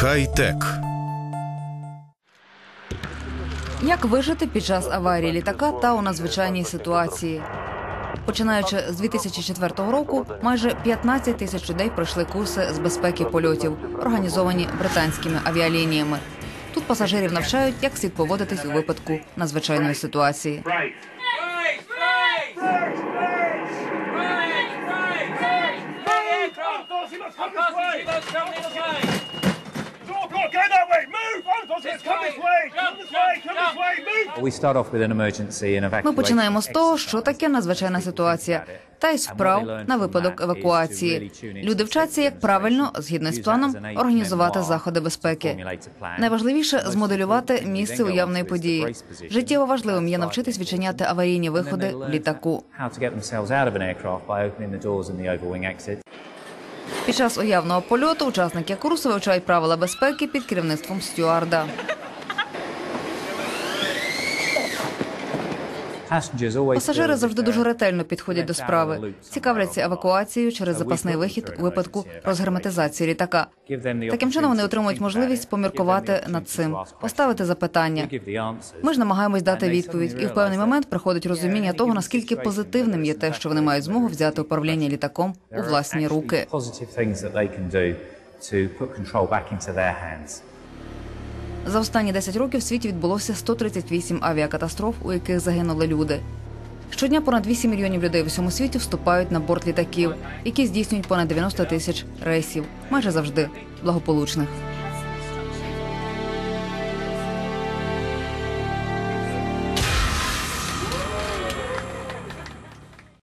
Хай-тек. Як вижити під час аварії літака та у надзвичайній ситуації? Починаючи з 2004 року, майже 15 тисяч людей пройшли курси з безпеки польотів, організовані британськими авіалініями. Тут пасажирів навчають, як слід поводитись у випадку надзвичайної ситуації. Right. Ми починаємо з того, що таке надзвичайна ситуація, та й справ на випадок евакуації. Люди вчаться, як правильно, згідно з планом, організувати заходи безпеки. Найважливіше змоделювати місце уявної події. Життєво важливим є навчитись відчиняти аварійні виходи в літаку. Під час уявного польоту учасники курсу вивчають правила безпеки під керівництвом стюарда. Пасажири завжди дуже ретельно підходять до справи, цікавляться евакуацією через запасний вихід у випадку розгерметизації літака. Таким чином вони отримують можливість поміркувати над цим, поставити запитання. Ми ж намагаємось дати відповідь, і в певний момент приходить розуміння того, наскільки позитивним є те, що вони мають змогу взяти управління літаком у власні руки. За останні 10 років в світі відбулося 138 авіакатастроф, у яких загинули люди. Щодня понад 8 мільйонів людей в усьому світі вступають на борт літаків, які здійснюють понад 90 тисяч рейсів, майже завжди благополучних.